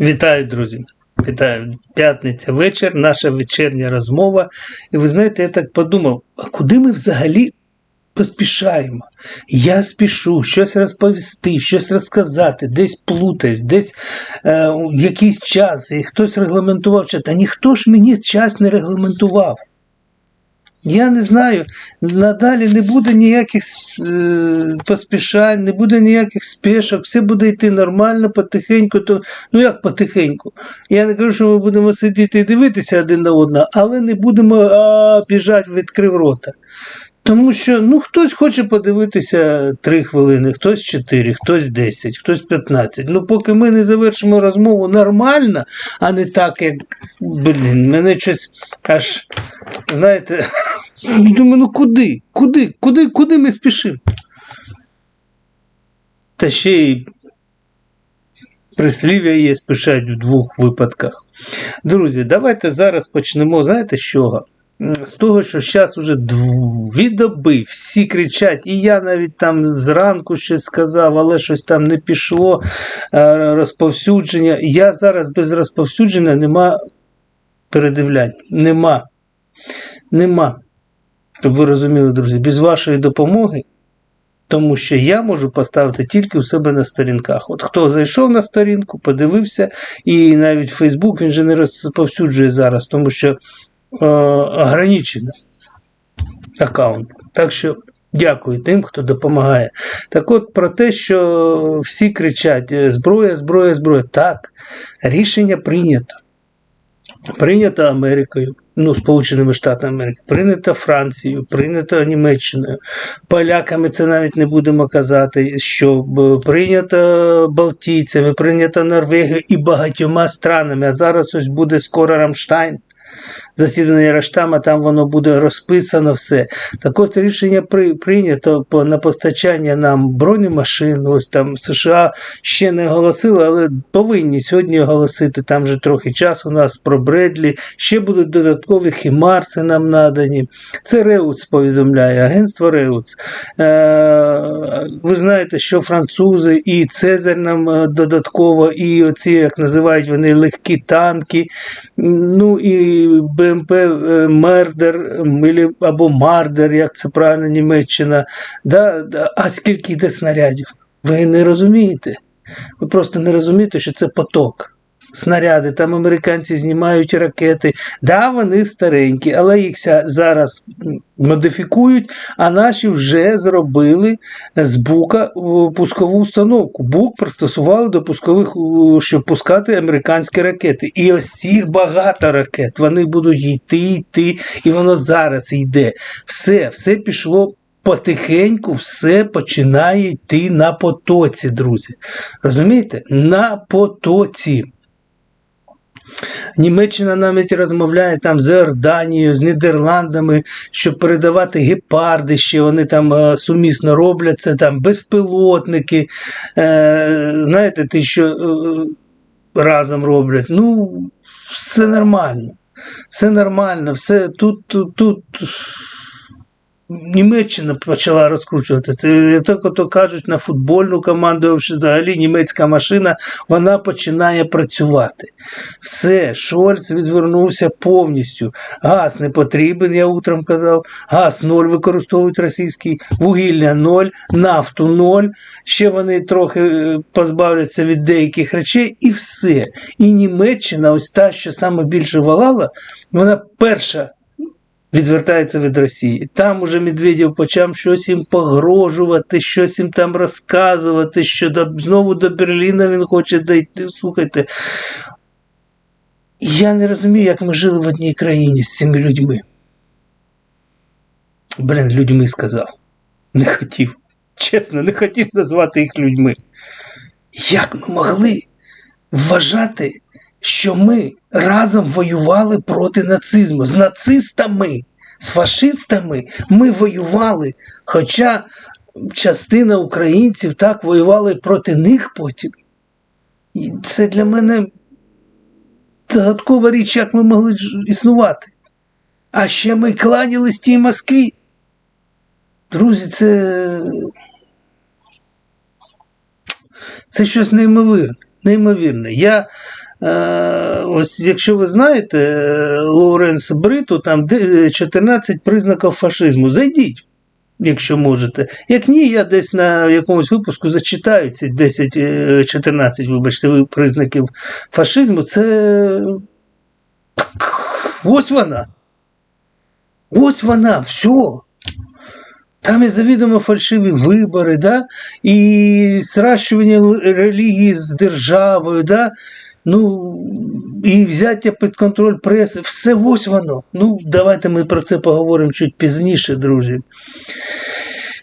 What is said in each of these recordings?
Вітаю, друзі! Вітаю. П'ятниця вечір, наша вечірня розмова. І ви знаєте, я так подумав, а куди ми взагалі поспішаємо? Я спішу щось розповісти, щось розказати, десь плутаюсь, десь е, якийсь час, і хтось регламентував час. Та ніхто ж мені час не регламентував. Я не знаю, надалі не буде ніяких е, поспішань, не буде ніяких спешок, все буде йти нормально, потихеньку. То, ну як потихеньку? Я не кажу, що ми будемо сидіти і дивитися один на одного, але не будемо а, біжати, відкрив рота. Тому що ну, хтось хоче подивитися 3 хвилини, хтось 4, хтось 10, хтось 15. Ну, поки ми не завершимо розмову нормально, а не так, як блін, мене щось аж, знаєте, думаю, ну куди? Куди? Куди, куди ми спішимо? Та ще й прислів'я є спішать в двох випадках. Друзі, давайте зараз почнемо, знаєте з чого? З того, що зараз уже дві доби всі кричать, і я навіть там зранку щось сказав, але щось там не пішло е, розповсюдження. Я зараз без розповсюдження нема передивлянь. Нема. Нема. Щоб ви розуміли, друзі, без вашої допомоги. Тому що я можу поставити тільки у себе на сторінках. От хто зайшов на сторінку, подивився, і навіть Фейсбук він же не розповсюджує зараз, тому що Е, ограничено аккаунт. Так що дякую тим, хто допомагає. Так от про те, що всі кричать: зброя, зброя, зброя. Так, рішення прийнято. Прийнято Америкою, ну, Сполученими Штатами Америки, прийнято Францією, прийнято Німеччиною. Поляками це навіть не будемо казати, що прийнято Балтійцями, прийнято Норвегією і багатьома странами. А зараз ось буде скоро Рамштайн засідання Раштама, там воно буде розписано все. Так от рішення при, прийнято на постачання нам бронемашин. Ось там США ще не оголосили, але повинні сьогодні оголосити. Там вже трохи часу у нас про Бредлі. Ще будуть додаткові хімарси нам надані. Це Реуц повідомляє, агентство Реуц. Е, Ви знаєте, що французи і Цезарь нам е, додатково, і оці, як називають вони, легкі танки. Ну і БМП е, Мердер або Мардер, як це правильно Німеччина. Да? А скільки йде снарядів? Ви не розумієте? Ви просто не розумієте, що це поток. Снаряди, там американці знімають ракети. Да, вони старенькі, але їх зараз модифікують, а наші вже зробили з бука пускову установку. Бук пристосували до пускових, щоб пускати американські ракети. І ось цих багато ракет. Вони будуть йти, йти, і воно зараз йде. Все, все пішло. Потихеньку все починає йти на потоці, друзі. Розумієте? На потоці. Німеччина навіть розмовляє там з Іорданією, з Нідерландами, щоб передавати гепарди, ще вони там е, сумісно роблять це там безпілотники. Е, Знаєте, ти що е, разом роблять. Ну, все нормально. Все нормально, все тут, тут, тут. Німеччина почала розкручувати це. Так ото кажуть на футбольну команду, взагалі німецька машина вона починає працювати. Все, Шольц відвернувся повністю. Газ не потрібен, я утром казав. Газ ноль використовують російський, вугілля ноль, нафту ноль. Ще вони трохи е, позбавляться від деяких речей, і все. І Німеччина, ось та, що саме більше валала, вона перша відвертається від Росії. Там уже Медведєв почав щось їм погрожувати, щось їм там розказувати, що до, знову до Берліна він хоче дойти. Слухайте. Я не розумію, як ми жили в одній країні з цими людьми. Блін, людьми сказав. Не хотів. Чесно, не хотів назвати їх людьми. Як ми могли вважати, що ми разом воювали проти нацизму з нацистами, з фашистами ми воювали. Хоча частина українців так воювали проти них потім. І це для мене загадкова річ, як ми могли існувати. А ще ми кланялись тій Москві. Друзі, це. Це щось неймовірне Неймовірне. Я, ось якщо ви знаєте, е, Лоуренс Бриту, там 14 признаків фашизму. Зайдіть. Якщо можете. Як ні, я десь на якомусь випуску зачитаю ці 10, е, 14, вибачте, признаків фашизму. Це ось вона. Ось вона, все. Там і завідомо фальшиві вибори, да? і сращування релігії з державою, да? Ну, і взяття під контроль преси. Все ось воно. Ну, давайте ми про це поговоримо чуть пізніше, друзі.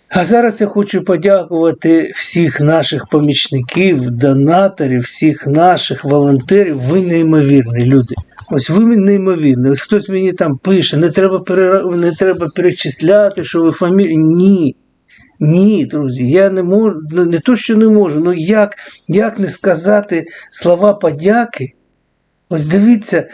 А зараз я хочу подякувати всіх наших помічників, донаторів, всіх наших волонтерів. Ви неймовірні люди. Ось ви неймовірні. Ось хтось мені там пише, не треба, перера... не треба перечисляти, що ви фамілія. Ні. Ні, друзі, я не можу, ну, не то, що не можу, ну як, як не сказати слова подяки? Ось дивіться,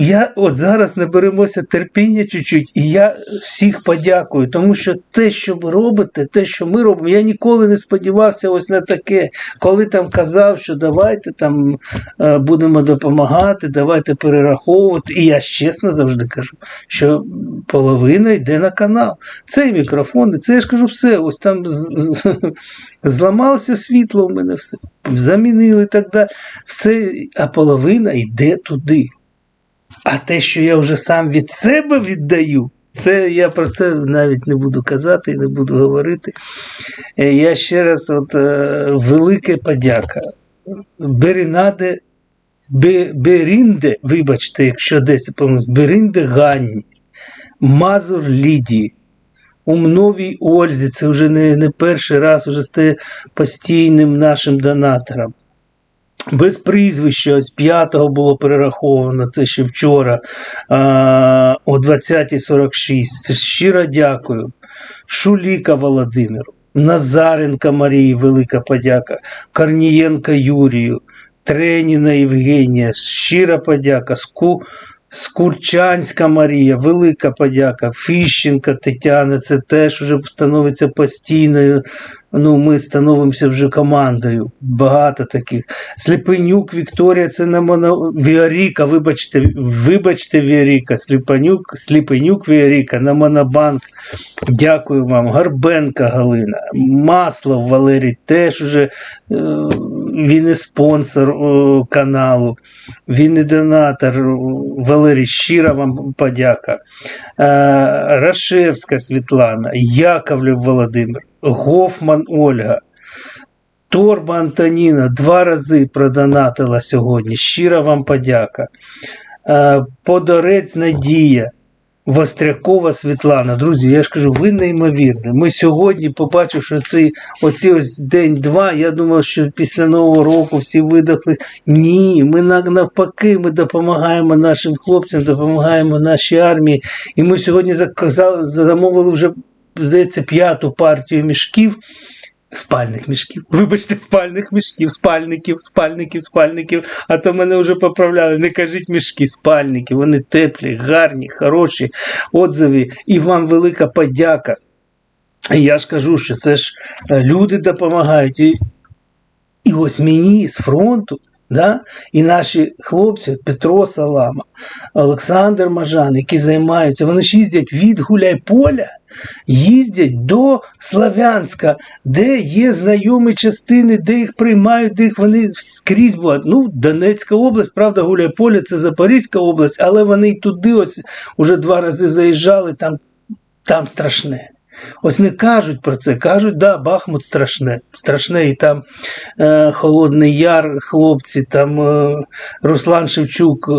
я от зараз наберемося терпіння чуть-чуть, і я всіх подякую, тому що те, що ви робите, те, що ми робимо, я ніколи не сподівався ось на таке, коли там казав, що давайте там е, будемо допомагати, давайте перераховувати. І я чесно завжди кажу, що половина йде на канал. Це і мікрофон, і це я ж кажу все. Ось там зламалося світло у мене все. Замінили так далі. Все, а половина йде туди. А те, що я вже сам від себе віддаю, це я про це навіть не буду казати і не буду говорити. Е, Я ще раз, от е, велике подяка. Берінаде, Берінде, вибачте, якщо десь я помилився, Берінде Ганні, Мазур Лідії, Умновій Ользі, це вже не, не перший раз, вже стає постійним нашим донатором. Без прізвища, ось п'ятого було перераховано, це ще вчора, о 20.46. Це щиро дякую. Шуліка Володимиру, Назаренка Марії, велика подяка, Корнієнка Юрію, Треніна Євгенія, щира подяка, Ску, Скурчанська Марія, велика подяка, Фіщенка Тетяна, це теж вже становиться постійною. Ну, ми становимося вже командою. Багато таких. Сліпенюк Вікторія, це на моно... Віаріка, вибачте, вибачте, Віаріка, Сліпенюк, Сліпенюк Віаріка на Монобанк. Дякую вам. Гарбенка Галина, Маслов Валерій теж уже е, він і спонсор каналу, він і донатор. Валерій, щира вам подяка. Е, Рашевська Світлана, Яковлев Володимир, Гофман Ольга. Торба Антоніна два рази продонатила сьогодні. Щира вам подяка. Е, Подорець Надія, Вострякова Світлана. Друзі, я ж кажу, ви неймовірні. Ми сьогодні, побачивши цей оці ось день-два, я думав, що після Нового року всі видохли. Ні, ми на- навпаки, ми допомагаємо нашим хлопцям, допомагаємо нашій армії. І ми сьогодні заказали, замовили вже, здається, п'яту партію мішків. Спальних мішків. Вибачте, спальних мішків, спальників, спальників, спальників. А то мене вже поправляли. Не кажіть мішки, спальники. Вони теплі, гарні, хороші, отзиві. І вам велика подяка. І я ж кажу, що це ж е, люди допомагають. І, і ось мені з фронту, да, і наші хлопці, Петро Салама, Олександр Мажан, які займаються, вони ж їздять від Гуляйполя, їздять до Славянська, де є знайомі частини, де їх приймають, де їх вони скрізь бувають. Ну, Донецька область, правда, Гуляйполе це Запорізька область, але вони й туди ось уже два рази заїжджали, там, там страшне. Ось не кажуть про це, кажуть, да, Бахмут страшне. Страшне, і там е, Холодний Яр, хлопці, там е, Руслан Шевчук, е,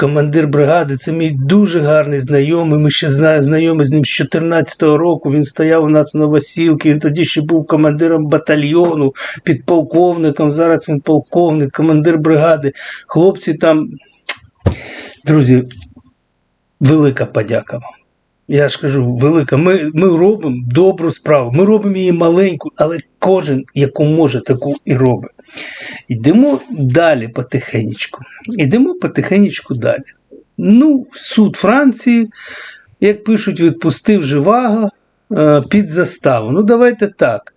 командир бригади, це мій дуже гарний знайомий. Ми ще зна, знайомі з ним з 14-го року. Він стояв у нас в Новосілки, він тоді ще був командиром батальйону, підполковником. Зараз він полковник, командир бригади. Хлопці там, друзі, велика подяка вам. Я ж кажу, велика. Ми, ми робимо добру справу. Ми робимо її маленьку, але кожен, яку може, таку і робить. Йдемо далі потихенечку. Йдемо потихенечку далі. Ну, суд Франції, як пишуть, відпустив Живаго е, під заставу. Ну, давайте так.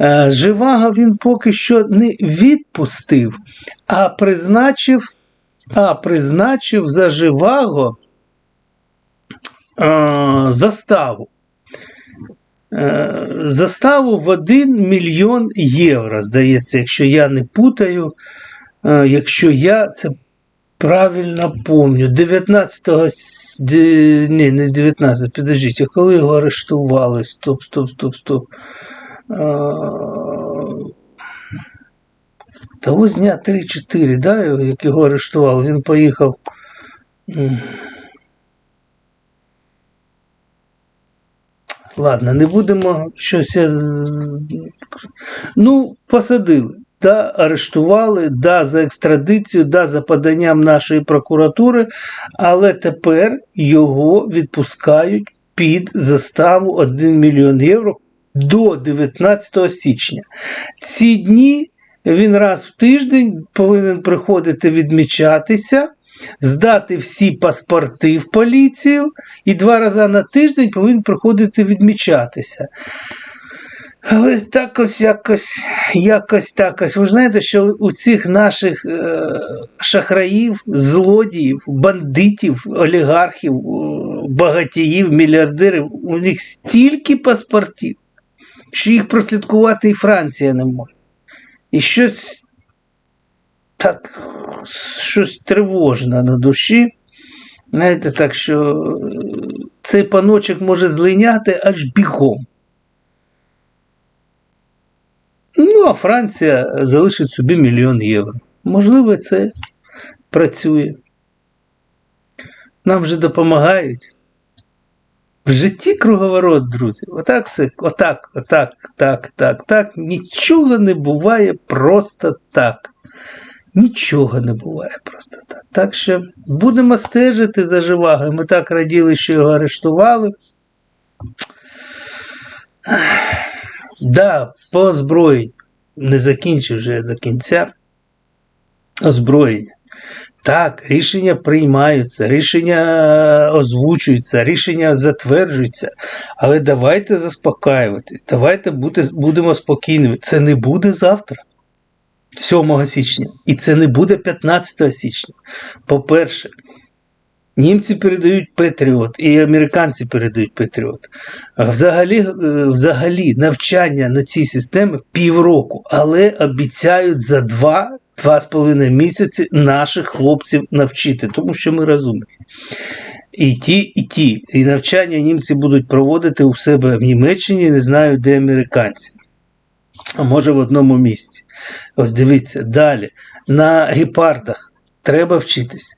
Е, Живаго він поки що не відпустив, а призначив, а призначив за Живаго заставу. Е, Заставу в 1 мільйон євро, здається, якщо я не путаю, е, якщо я це правильно помню. 19-го, ні, не 19, підождіть, а коли його арештували? Стоп, стоп, стоп, стоп. А, Того з дня 3-4, да, як його арештували, він поїхав. Ладно, не будемо щось. Ну, посадили. Да, арештували, да, за екстрадицію, да, за поданням нашої прокуратури, але тепер його відпускають під заставу 1 мільйон євро до 19 січня. Ці дні він раз в тиждень повинен приходити відмічатися, здати всі паспорти в поліцію і два рази на тиждень повинен приходити відмічатися. Але так ось якось, якось так ось. Ви знаєте, що у цих наших е, шахраїв, злодіїв, бандитів, олігархів, е, багатіїв, мільярдерів, у них стільки паспортів, що їх прослідкувати і Франція не може. І щось так, щось тривожне на душі. Знаєте, так що е, цей паночок може злиняти аж бігом. Ну, а Франція залишить собі мільйон євро. Можливо, це працює. Нам же допомагають. В житті круговорот, друзі. Отак все, отак, отак, так, так, так. Нічого не буває просто так. Нічого не буває просто так. Так що будемо стежити за живагою. Ми так раділи, що його арештували. Да, по озброєнню. Не закінчив вже до кінця. Озброєння. Так, рішення приймаються, рішення озвучуються, рішення затверджуються. Але давайте заспокаюватись, давайте бути, будемо спокійними. Це не буде завтра, 7 січня, і це не буде 15 січня. По-перше, Німці передають Петріот, і американці передають Петріот. Взагалі, е, взагалі навчання на цій системі півроку, але обіцяють за два. Два з половиною місяці наших хлопців навчити, тому що ми розумні. І ті, і ті. І навчання німці будуть проводити у себе в Німеччині, не знаю, де американці. А може в одному місці. Ось дивіться, далі. На гепардах треба вчитись.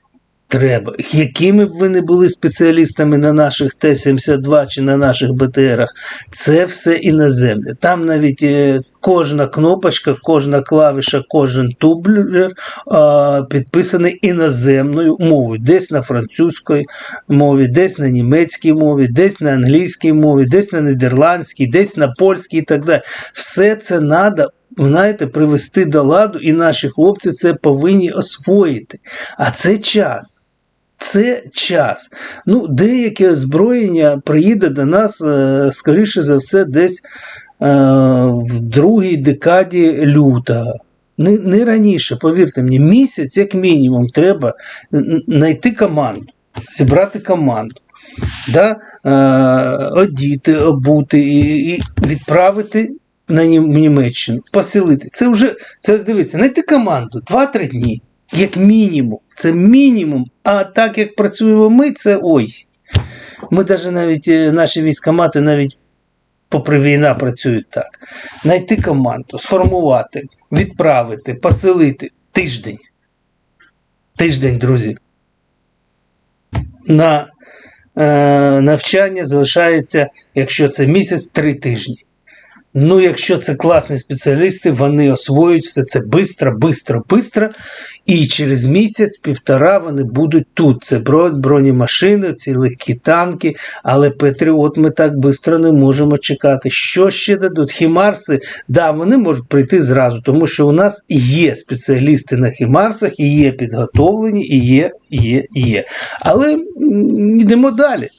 Треба. Якими б ви не були спеціалістами на наших Т-72 чи на наших БТРах, це все іноземне. Там навіть е, кожна кнопочка, кожна клавіша, кожен тублер підписаний іноземною мовою. Десь на французькій мові, десь на німецькій мові, десь на англійській мові, десь на нідерландській, десь на польській і так далі. Все це треба знаєте, привести до ладу, і наші хлопці це повинні освоїти. А це час. Це час. Ну, деяке озброєння приїде до нас, е, скоріше за все, десь е, в другій декаді лютого. Не, не раніше, повірте мені, місяць, як мінімум, треба знайти команду, зібрати команду, да, е, одіти, обути і, і відправити на Німеччину, поселити. Це вже, це дивіться, знайти команду 2-3 дні, як мінімум. Це мінімум. А так як працюємо ми, це ой. Ми навіть навіть е, наші військомати навіть попри війна працюють так. Знайти команду, сформувати, відправити, поселити тиждень. Тиждень, друзі. На е, навчання залишається, якщо це місяць, три тижні. Ну, якщо це класні спеціалісти, вони освоюють все це бистро, бистро, бистро. І через місяць-півтора вони будуть тут. Це бро- бронемашини, ці легкі танки. Але Петріот ми так швидко не можемо чекати. Що ще дадуть? Хімарси, да, вони можуть прийти зразу, тому що у нас є спеціалісти на хімарсах, і є підготовлені, і є, є, є. Але йдемо далі.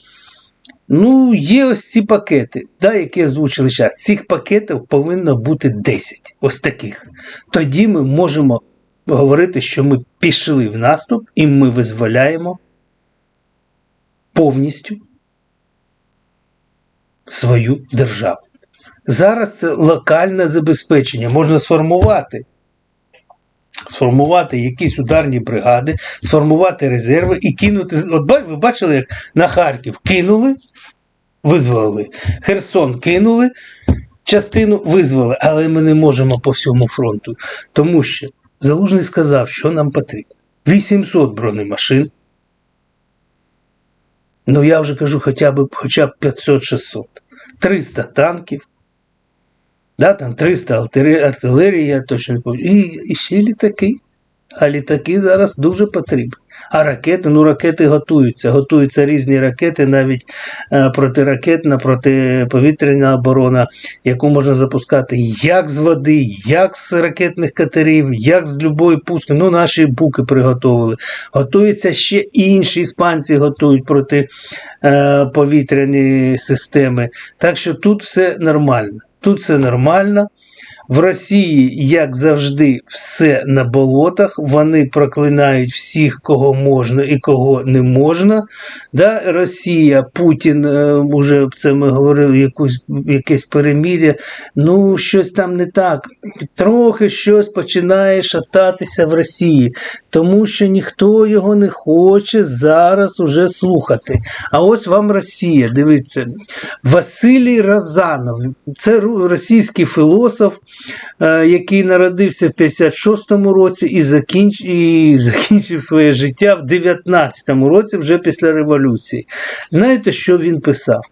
Ну, є ось ці пакети, да, які озвучили зараз. Цих пакетів повинно бути 10. Ось таких. Тоді ми можемо говорити, що ми пішли в наступ і ми визволяємо повністю свою державу. Зараз це локальне забезпечення. Можна сформувати. Сформувати якісь ударні бригади, сформувати резерви і кинути. От ви бачили, як на Харків кинули, визволили. Херсон кинули, частину визволили, але ми не можемо по всьому фронту. Тому що Залужний сказав, що нам потрібно. 800 бронемашин. Ну я вже кажу, хоча б хоча б 500-600. 300 танків. Да, там 300 артилерії, я точно не пам'ятаю. І, і ще літаки. А літаки зараз дуже потрібні. А ракети, ну ракети готуються. Готуються різні ракети, навіть е, протиракетна, протиповітряна оборона, яку можна запускати як з води, як з ракетних катерів, як з любої пустки. Ну, наші буки приготовили. Готуються ще інші іспанці готують протиповітряні системи. Так що тут все нормально. Тут все нормально. В Росії, як завжди, все на болотах. Вони проклинають всіх, кого можна і кого не можна. Да? Росія, Путін, е, уже це ми говорили, якусь, якесь перемір'я. Ну, щось там не так. Трохи щось починає шататися в Росії, тому що ніхто його не хоче зараз уже слухати. А ось вам Росія, дивіться, Василій Разанов, це російський філософ, е, який народився в 56-му році і, закінч... і закінчив своє життя в 19-му році, вже після революції. Знаєте, що він писав?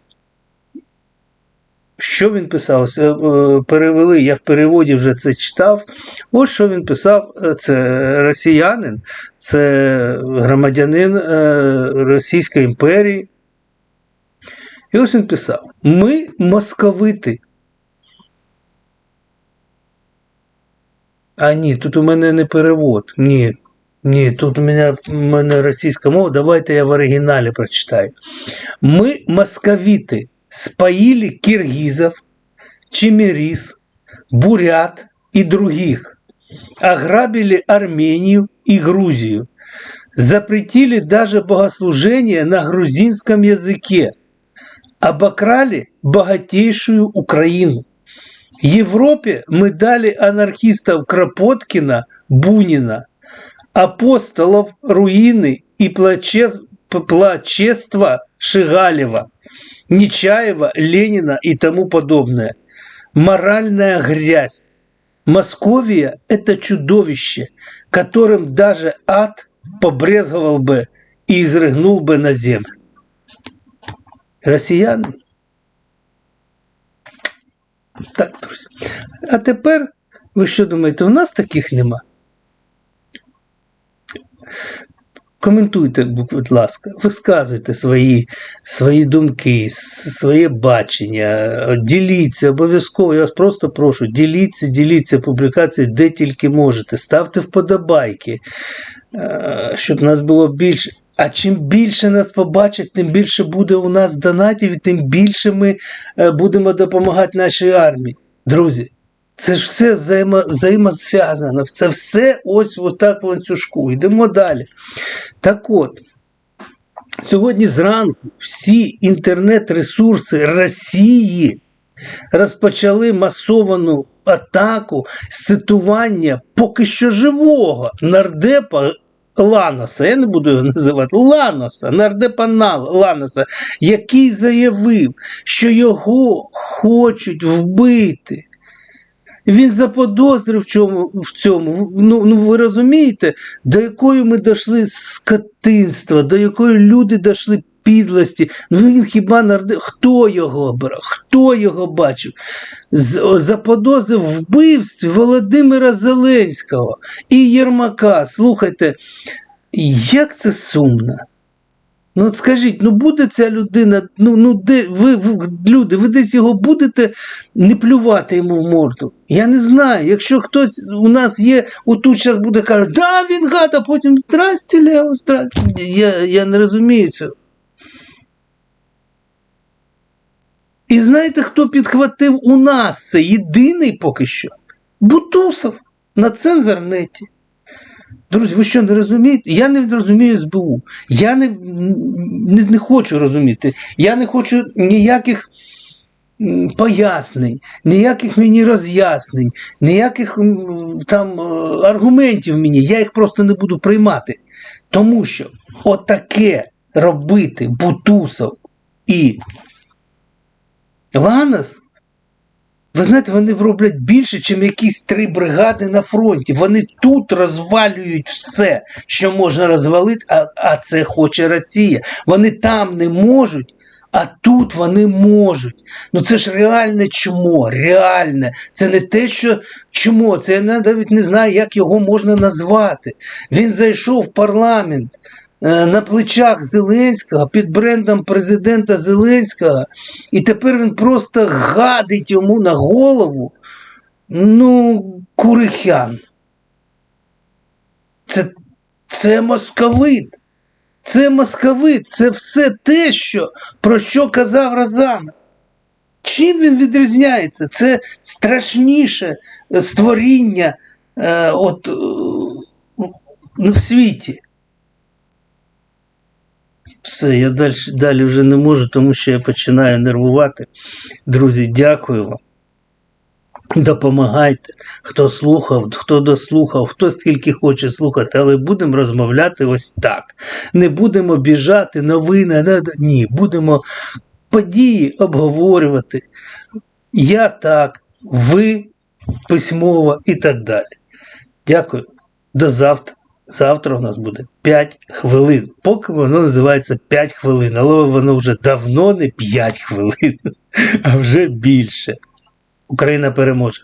Що він писав? Е, е, Перевели, я в переводі вже це читав. Ось що він писав: Е, це росіянин, це громадянин е, Російської імперії. І ось він писав: Ми московити. А ні, тут у мене не перевод. Ні. Ні, тут у мене, у мене російська мова, давайте я в оригіналі прочитаю. Мы, московиты, споили киргизов, чемерис, бурят и других, ограбили Армению и Грузию, запретили даже богослужение на грузинском языке, обокрали богатейшую Украину. Европе мы дали анархистов Кропоткина, Бунина, апостолов руины и плачества Шигалева, Нечаева, Ленина и тому подобное. Моральная грязь. Московия – это чудовище, которым даже ад побрезговал бы и изрыгнул бы на землю. Росіяни. Так, друзі. А тепер, ви що думаєте, у нас таких нема? Коментуйте, будь ласка, висказуйте свої, свої думки, своє бачення, діліться обов'язково. Я вас просто прошу, діліться, діліться публікації, де тільки можете. Ставте вподобайки, е, щоб нас було більше. А чим більше нас побачить, тим більше буде у нас донатів, і тим більше ми е, будемо допомагати нашій армії. Друзі, це ж все взаємо, взаємозв'язано. Це все ось отак в ланцюжку. Йдемо далі. Так от, сьогодні зранку всі інтернет-ресурси Росії розпочали масовану атаку з цитування поки що живого нардепа Ланоса, я не буду його називати, Ланоса, нардепа Нал- Ланоса, який заявив, що його хочуть вбити. Він заподозрив в чому в цьому. Ну, ну ви розумієте, до якої ми дійшли скотинства, до якої люди дійшли підлості. Ну він хіба нарди... Хто його брав? Хто його бачив? Заподозрив вбивстві Володимира Зеленського і Єрмака. Слухайте, як це сумно. Ну, от скажіть, ну буде ця людина, ну, ну де ви, ви, люди, ви десь його будете не плювати йому в морду? Я не знаю. Якщо хтось у нас є, отут зараз буде казати, да, він гад, а потім здрасте, Лео, здрасте. Я, я не розумію цього. І знаєте, хто підхватив у нас це єдиний поки що? Бутусов на цензорнеті. Друзі, ви що не розумієте? Я не розумію СБУ. Я не, не, не хочу розуміти. Я не хочу ніяких пояснень, ніяких мені роз'яснень, ніяких там е, аргументів мені. Я їх просто не буду приймати. Тому що отаке робити Бутусов і Ланос, ви знаєте, вони роблять більше, ніж якісь три бригади на фронті. Вони тут розвалюють все, що можна розвалити, а, а це хоче Росія. Вони там не можуть, а тут вони можуть. Ну це ж реальне чмо, реальне. Це не те, що чмо, це я навіть не знаю, як його можна назвати. Він зайшов в парламент на плечах Зеленського під брендом президента Зеленського, і тепер він просто гадить йому на голову. Ну, курихян. Це, це московит. Це московит, це все те, що, про що казав Розанов. Чим він відрізняється? Це страшніше створіння е, от, е, ну, в світі. Все, я далі, далі вже не можу, тому що я починаю нервувати. Друзі, дякую вам. Допомагайте, хто слухав, хто дослухав, хто скільки хоче слухати, але будемо розмовляти ось так. Не будемо біжати, новини, ні, будемо події обговорювати. Я так, ви письмово і так далі. Дякую. До завтра. Завтра у нас буде 5 хвилин. Поки воно називається 5 хвилин, але воно вже давно не 5 хвилин, а вже більше. Україна переможе.